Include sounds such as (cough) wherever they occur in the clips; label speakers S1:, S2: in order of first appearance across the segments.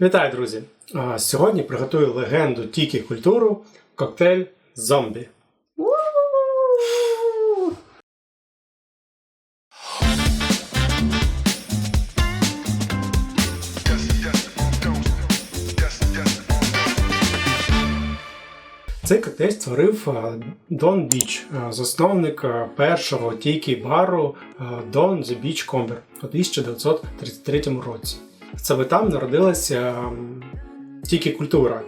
S1: Вітаю, друзі! Сьогодні приготую легенду Тікі культуру коктейль зомбі. Цей коктейль створив Дон Біч, засновник першого тікі бару Don The Beach Comber у 1933 році. Саме там народилася тікі культура,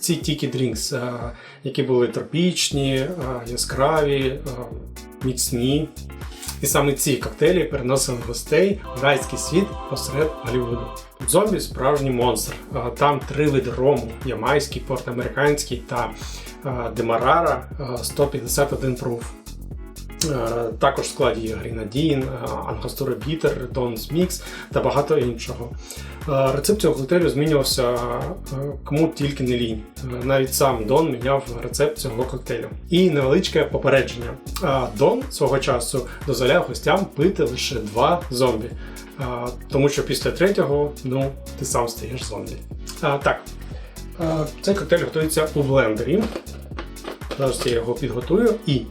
S1: ці тікі дрінкс, які були тропічні, яскраві, міцні. І саме ці коктейлі переносили гостей в райський світ посеред Голлівуду. Зомбі справжній монстр. Там три види рому: ямайський, портамериканський та демарара 151 пруф. Е, Також в складі є Грінадін, Ангастура Бітер, Донс Мікс та багато іншого. Е, Рецепт цього коктейлю змінювався е, кому тільки не лінь. Е, Навіть сам Дон міняв рецепт цього коктейлю. І невеличке попередження. Е, Дон свого часу дозволяв гостям пити лише два зомбі. Е, Тому що після третього, ну, ти сам стаєш зомбі. Так, Е, цей коктейль готується у блендері. Зараз я його підготую і е,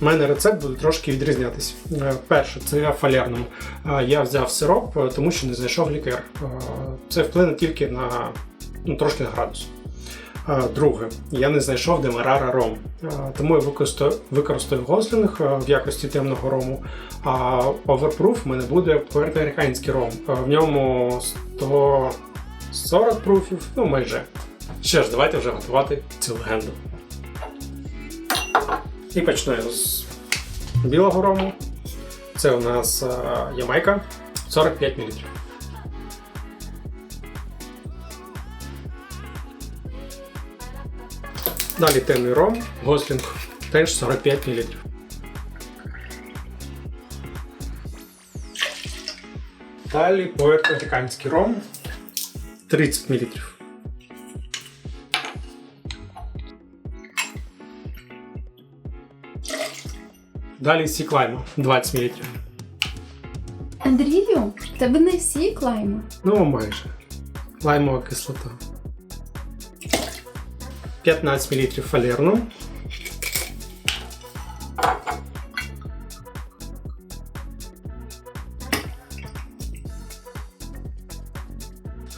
S1: у мене рецепт буде трошки відрізнятися. Е, Перше, це я фалярному. Е, Я взяв сироп, е, тому що не знайшов лікер. Е, Це вплине тільки на ну, трошки на градус. Е, Друге, я не знайшов демарара ром, Е, тому я використаю, гослінг е, в якості темного рому. А оверпруф в мене буде пуерториканський ром. Е, В ньому 140 пруфів, ну майже. Що ж, давайте вже готувати цю легенду. І почну я з білого рому. Це у нас е, Ямайка 45 мл. Далі темний ром, гослінг, теж 45 мл. Далі пуерториканський ром 30 мл. Далі сік лайма 20 мл.
S2: Андрію, в тебе не всі клайми.
S1: Ну, майже. Лаймова кислота. 15 мл фалерну.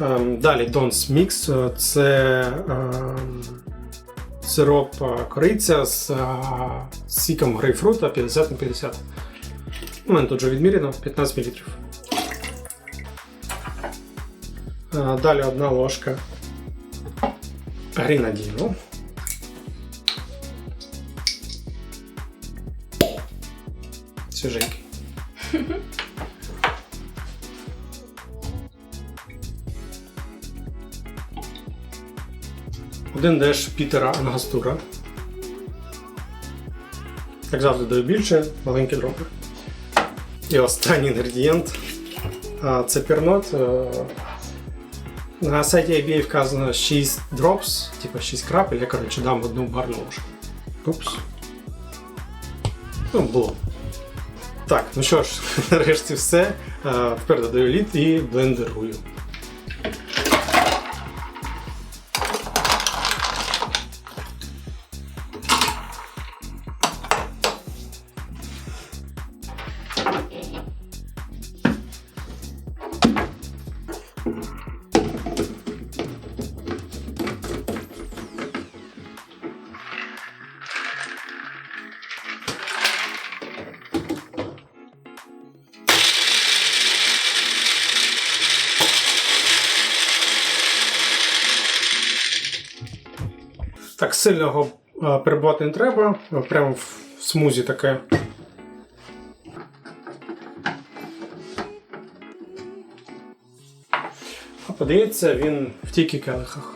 S1: Ем, Далі Don's Mix. Е, Це ем, сироп е, кориця з е, сіком грейпфрута 50 на 50. У мене тут вже відміряно 15 мл. Далі одна ложка грінадіну. Свіженький. Один деш Пітера Ангастура. Як завжди даю більше, маленькі дропи. І останній інгредієнт це пернот. Е, На сайті IBA вказано 6 drops, типу 6 крапель, я коротше дам одну барну ложку. Упс. Ну, було. Так, ну що ж, (laughs) нарешті все. Е, Тепер додаю лід і блендерую. Так, сильного е, перебувати не треба. Прямо в смузі таке. А подається він в тільки келихах.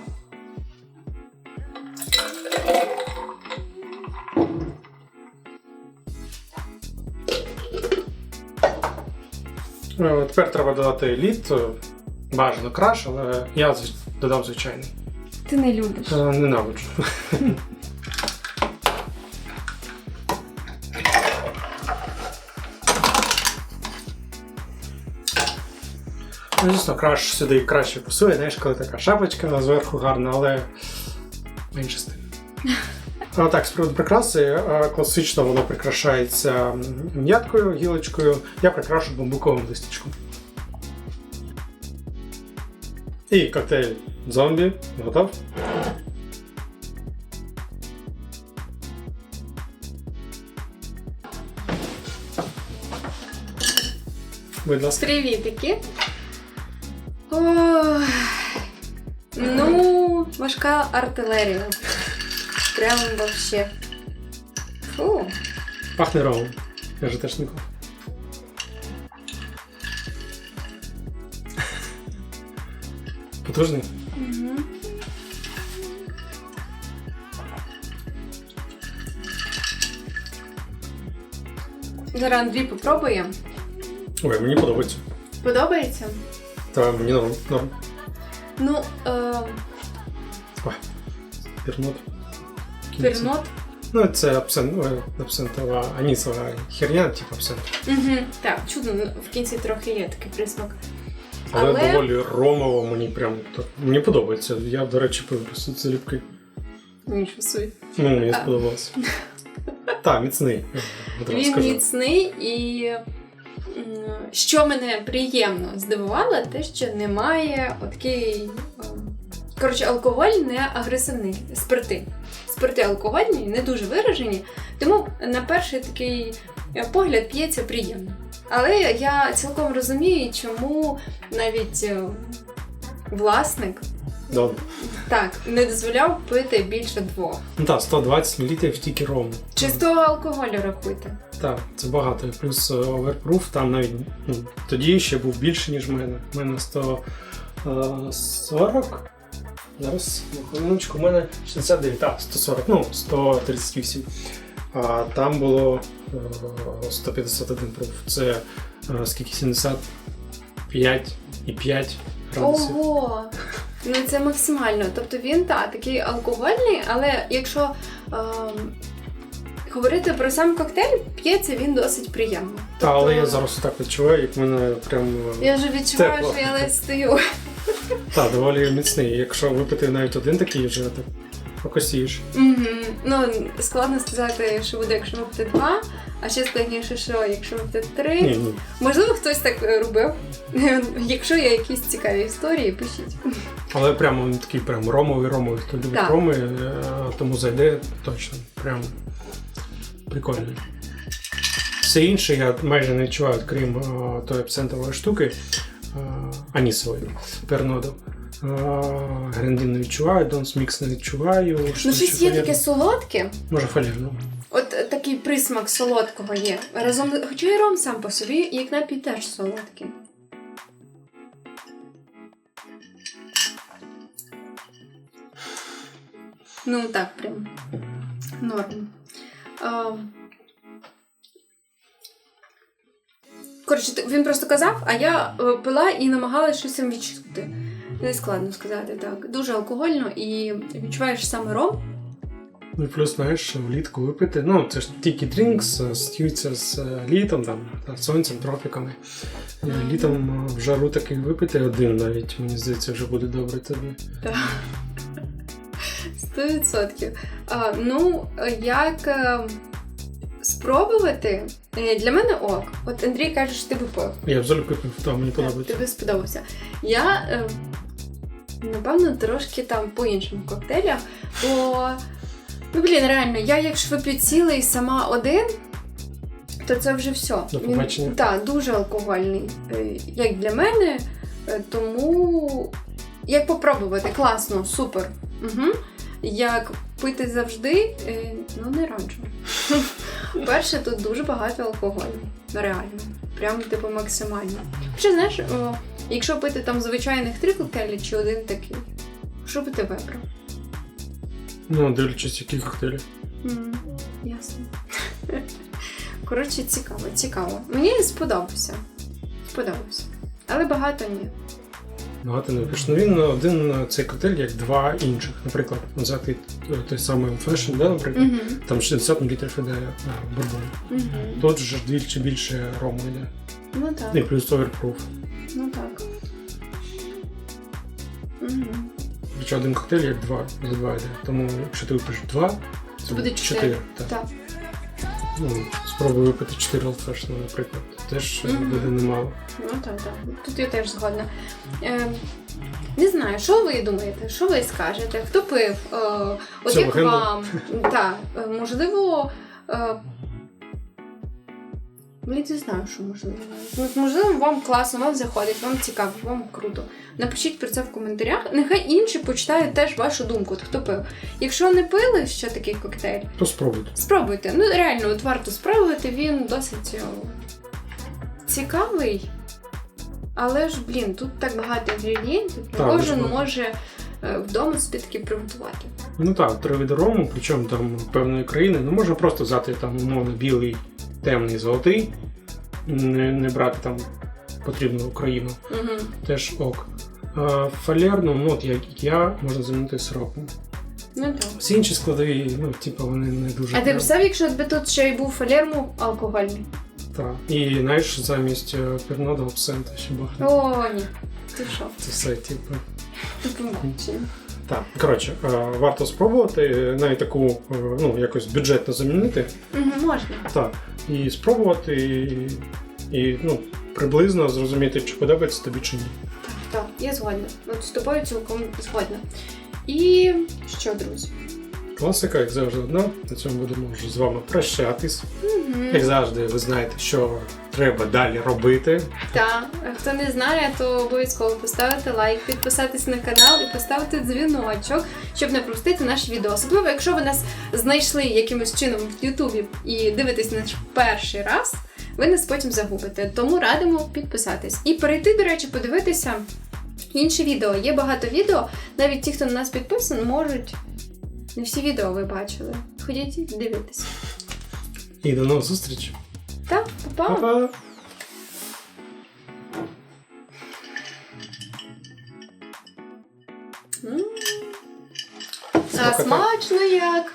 S1: Е, Тепер треба додати лід, е, бажано краш, але я додав звичайний.
S2: Ти не любиш.
S1: Е, Ненавиджу. Ну, звісно, краш сюди краще пасує, знаєш, коли така шапочка зверху гарна, але менше тим. (laughs) А так, з приводу прикраси, е, класично воно прикрашається м'яткою, гілочкою. Я прикрашу бамбуковим листячком. І коктейль зомбі. Готов? Будь ласка.
S2: Привітики. Ох, ну, важка артилерія. Прям вообще. Фу.
S1: Пахне ромом. Я же теж не купив. Потужний?
S2: Зараз Андрій попробує.
S1: Ой, мені подобається.
S2: Подобається?
S1: Та мені норм. норм.
S2: Ну, е,
S1: Ой. Пірнот.
S2: пірнот.
S1: Ну, це абсент, абсентова, анісова херня, типу абсент.
S2: Угу. Так, чудно, ну, в кінці трохи є такий присмак.
S1: Але,
S2: Але-
S1: доволі ромово мені прям так. Мені подобається. Я, до речі, пив просто ліпки.
S2: Нічого собі.
S1: Ну, мені
S2: А. (laughs)
S1: Так, міцний.
S2: Він
S1: скажу.
S2: міцний і що мене приємно здивувало, те, що немає такий. Коротше, алкоголь не агресивний, спирти. Спирти алкогольні, не дуже виражені, тому на перший такий е, погляд п'ється приємно. Але я цілком розумію, чому навіть е, власник
S1: Добре.
S2: так не дозволяв пити більше двох.
S1: Ну так, 120 мл тільки рому.
S2: Чистого алкоголю рахуйте.
S1: Так, це багато. Плюс е, оверпруф там навіть ну, тоді ще був більше, ніж в мене. У мене 140. Зараз, на хвилиночку, у мене 69, так, 140, ну, 138. А там було е, 151 пруф. Це е, скільки 75 і 5 градусів.
S2: Ого! Ну це максимально. Тобто він так, такий алкогольний, але якщо ем, говорити про сам коктейль, п'ється він досить приємно.
S1: Та, але я
S2: Тобто,
S1: зараз так відчуваю, як мене прям. е,
S2: Я вже відчуваю,
S1: Тепло.
S2: що я ледь (laughs) стою.
S1: Так, доволі міцний. Якщо випити навіть один такий, вже так покосієш.
S2: Мгм. Ну, складно сказати, що буде, якщо випити два, а ще складніше, що якщо випити три.
S1: Ні, ні.
S2: Можливо, хтось так е, робив. (laughs) Якщо є якісь цікаві історії, пишіть.
S1: Але прямо він такий прям ромовий ромовий. Хто любить
S2: Так.
S1: роми, е, тому зайде точно. Прям прикольно. Все інше я майже не відчуваю, крім е, тої абсентової штуки, е, анісової перноду. Е, Грандін не відчуваю, Донс Мікс не відчуваю.
S2: Ну, щось є таке солодке.
S1: Може фалірно.
S2: От е, такий присмак солодкого є. Разом, хоча і ром сам по собі, як напій теж солодкий. Ну так, прям норм. А, Коротше, він просто казав, а я е, пила і намагалась щось відчути. Не складно сказати так. Дуже алкогольно і відчуваєш саме ром.
S1: Ну і плюс, знаєш, влітку випити. Ну, це ж тільки дрінкс, е, стюється з е, літом, там, сонцем, тропіками. Літом в жару такий випити один навіть, мені здається, вже буде добре тобі.
S2: Так. Сто відсотків. А, Ну, як е, спробувати, е, для мене ок. От Андрій каже, що ти би пив.
S1: Я залюбки пив, то мені подобається.
S2: Тобі сподобався. Я, е, напевно, трошки там по іншим коктейлях, бо, ну, блін, реально, я якщо вип'ю цілий сама один, то це вже все.
S1: Побачення.
S2: Так, дуже алкогольний, як для мене. Тому як попробувати, класно, супер. Угу. Як пити завжди, е, ну не раджу. (laughs) Перше, тут дуже багато алкоголю. Реально. Прям типу максимально. Ще знаєш, о, якщо пити там звичайних три коктейлі чи один такий, що би ти вибрав?
S1: Ну, дивлячись, які коктейлі.
S2: М, Ясно. (laughs) Коротше, цікаво, цікаво. Мені сподобався. Сподобався. Але багато ні.
S1: Багато не пиш. Ну він один е, цей коктейль, як два інших. Наприклад, взяти е, той самий Fashion, да, наприклад,
S2: Угу.
S1: там 60 мл іде е, бурбон.
S2: Угу.
S1: Тут же двічі більше рому йде.
S2: Ну так.
S1: І плюс оверпруф.
S2: ну так.
S1: Хоча один коктейль як два за два йде. Тому якщо ти випиш два,
S2: Це буде чотири.
S1: Так.
S2: Так.
S1: Ну, спробую випити 4 Old наприклад. Теж
S2: Мгм.
S1: буде немало.
S2: Ну так, так. Тут я теж згодна. Е, не знаю, що ви думаєте, що ви скажете? Хто пив? Е, от
S1: Це
S2: як вам? Так, е, можливо. Е, Блін, не знаю, що можливо. Ну, Можливо, вам класно, вам заходить, вам цікаво, вам круто. Напишіть про це в коментарях. Нехай інші почитають теж вашу думку, от хто пив. Якщо не пили ще такий коктейль,
S1: То спробуйте.
S2: Спробуйте. Ну реально, от варто спробувати, він досить цікавий. Але ж, блін, тут так багато інгредієнтів,
S1: Так,
S2: кожен
S1: дуже
S2: може е, вдома собі таки приготувати.
S1: Ну так, три види рому, причому там певної країни. Ну можна просто взяти там умовно білий, темний, золотий, не, не брати там потрібну Україну,
S2: Угу.
S1: теж ок. А фалерну, ну от як я, можна замінити сиропом.
S2: Ну так.
S1: Всі інші складові, ну, типу, вони не дуже.
S2: А ти
S1: прям-
S2: представ, якщо би тут ще й був фалерму алкогольний?
S1: Так. І знаєш, замість е, пернода абсента ще бахне.
S2: О, ні. Ти що?
S1: Це все, типу.
S2: Ти.
S1: Так, коротше, е, варто спробувати е, навіть таку, е, ну, якось бюджетно замінити.
S2: Угу, можна.
S1: Так. І спробувати, і, і ну, приблизно зрозуміти, чи подобається тобі чи ні.
S2: Так, я згодна. От з тобою цілком згодна. І що, друзі?
S1: Класика, як завжди, одна. На цьому будемо вже з вами прощатись.
S2: Угу.
S1: Як завжди, ви знаєте, що треба далі робити.
S2: Так, хто не знає, то обов'язково поставити лайк, підписатись на канал і поставити дзвіночок, щоб не пропустити наші відео. Особливо, якщо ви нас знайшли якимось чином в Ютубі і дивитесь наш перший раз, ви нас потім загубите. Тому радимо підписатись. І перейти, до речі, подивитися інші відео. Є багато відео. Навіть ті, хто на нас підписаний, можуть. Не всі відео ви бачили. Ходіть дивитися.
S1: І до нових зустрічей.
S2: Так, па-па!
S1: Па-па!
S2: М. А
S1: Смакота.
S2: смачно як!